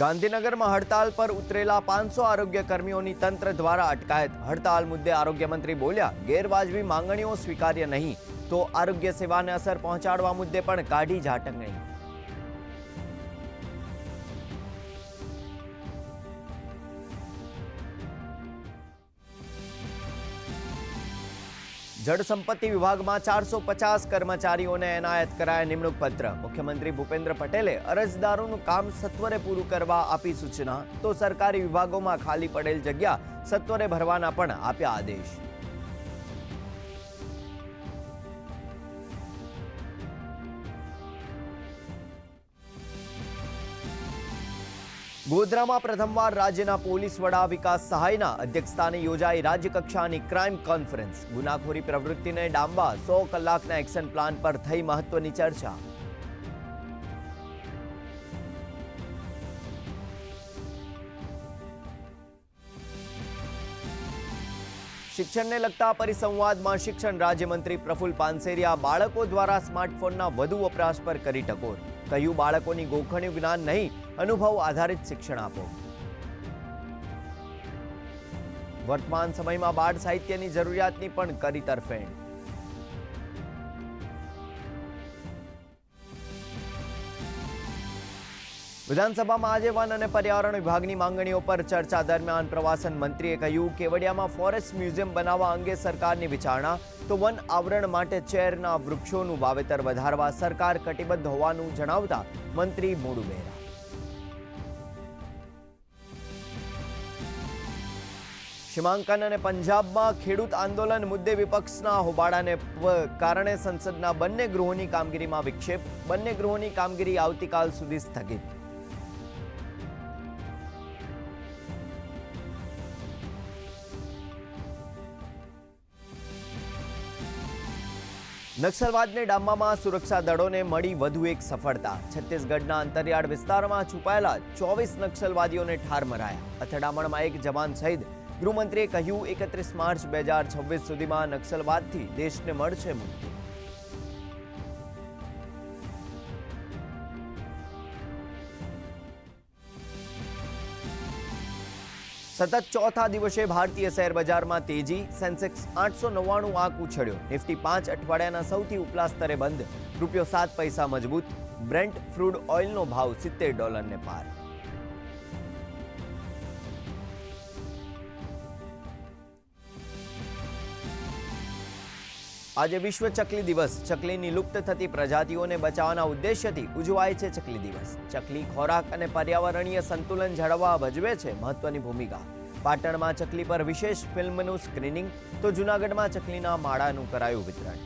ગાંધીનગરમાં હડતાલ પર ઉતરેલા પાંચસો આરોગ્ય કર્મીઓની તંત્ર દ્વારા અટકાયત. હડતાલ મુદ્દે આરોગ્ય મંત્રી બોલ્યા, ગેરવાજબી માંગણીઓ સ્વીકાર્ય નહીં, તો આરોગ્ય સેવાને અસર પહોંચાડવા મુદ્દે પણ કાઢી ઝાટકણી જળ સંપત્તિ વિભાગમાં ચારસો પચાસ કર્મચારીઓને એનાયત કરાયા નિમણૂક પત્ર મુખ્યમંત્રી ભૂપેન્દ્ર પટેલે અરજદારોનું કામ સત્વરે પૂરું કરવા આપી સૂચના. તો સરકારી વિભાગોમાં ખાલી પડેલ જગ્યા સત્વરે ભરવાના પણ આપ્યા આદેશ. ગોધરામાં પ્રથમવાર રાજ્યના પોલીસ વડા વિકાસ સહાયના અધ્યક્ષસ્થાને યોજાઈ રાજ્યકક્ષાની ક્રાઇમ કોન્ફરન્સ. ગુનાખોરી પ્રવૃત્તિને ડામવા સો કલાકના એક્શન પ્લાન પર થઈ મહત્વની ચર્ચા. શિક્ષણને લગતા પરિસંવાદમાં શિક્ષણ રાજ્યમંત્રી પ્રફુલ પાનસેરિયા બાળકો દ્વારા સ્માર્ટફોનના વધુ વપરાશ પર કરી ટકોર. કહ્યું, બાળકોની ગોખણ્યું જ્ઞાન નહીં, અનુભવ આધારિત શિક્ષણ આપો. વર્તમાન સમયમાં બાળ સાહિત્યની જરૂરિયાતની પણ કરી તરફેણ. વિધાનસભામાં આજે વન અને પર્યાવરણ વિભાગની માંગણીઓ પર ચર્ચા દરમિયાન પ્રવાસન મંત્રીએ કહ્યું કેવડિયામાં ફોરેસ્ટ મ્યુઝિયમ બનાવવા અંગે સરકારની વિચારણા, તો વન આવરણ માટે ચેરના વૃક્ષોનું વાવેતર વધારવા સરકાર કટિબદ્ધ હોવાનું જણાવતા મંત્રી મોડુ બહેરા સીમાંકન અને પંજાબમાં ખેડૂત આંદોલન મુદ્દે વિપક્ષના હોબાળાને કારણે સંસદના બંને ગૃહોની કામગીરીમાં વિક્ષેપ, બંને ગૃહોની કામગીરી આવતીકાલ સુધી સ્થગિત. નક્સલવાદને ડામવામાં સુરક્ષા દળોને મળી વધુ એક સફળતા. છત્તીસગઢના અંતરિયાળ વિસ્તારમાં છુપાયેલા ચોવીસ નક્સલવાદીઓને ઠાર મરાયા. અથડામણમાં એક જવાન સહિત ગૃહમંત્રીએ કહ્યું, એકત્રીસ માર્ચ બે હજાર છવ્વીસ સુધીમાં નક્સલવાદથી દેશને મળશે મુક્તિ. સતત ચોથા દિવસે ભારતીય શેર બજારમાં તેજી. સેન્સેક્સ આઠસો નવ્વાણું આંક ઉછળ્યો. નિફ્ટી પાંચ અઠવાડિયાના સૌથી ઉપલા સ્તરે બંધ. રૂપિયો સાત પૈસા મજબૂત. બ્રેન્ટ ફ્રૂડ ઓઇલનો ભાવ સિત્તેર ડોલરને પાર. આજે વિશ્વ ચકલી દિવસ. ચકલીની લુપ્ત થતી પ્રજાતિઓને બચાવવાના ઉદ્દેશ્યથી ઉજવાય છે ચકલી દિવસ. ચકલી ખોરાક અને પર્યાવરણીય સંતુલન જાળવવા ભજવે છે મહત્વની ભૂમિકા. પાટણમાં ચકલી પર વિશેષ ફિલ્મનું સ્ક્રીનિંગ તો જૂનાગઢમાં ચકલીના માળાનું કરાયું વિતરણ.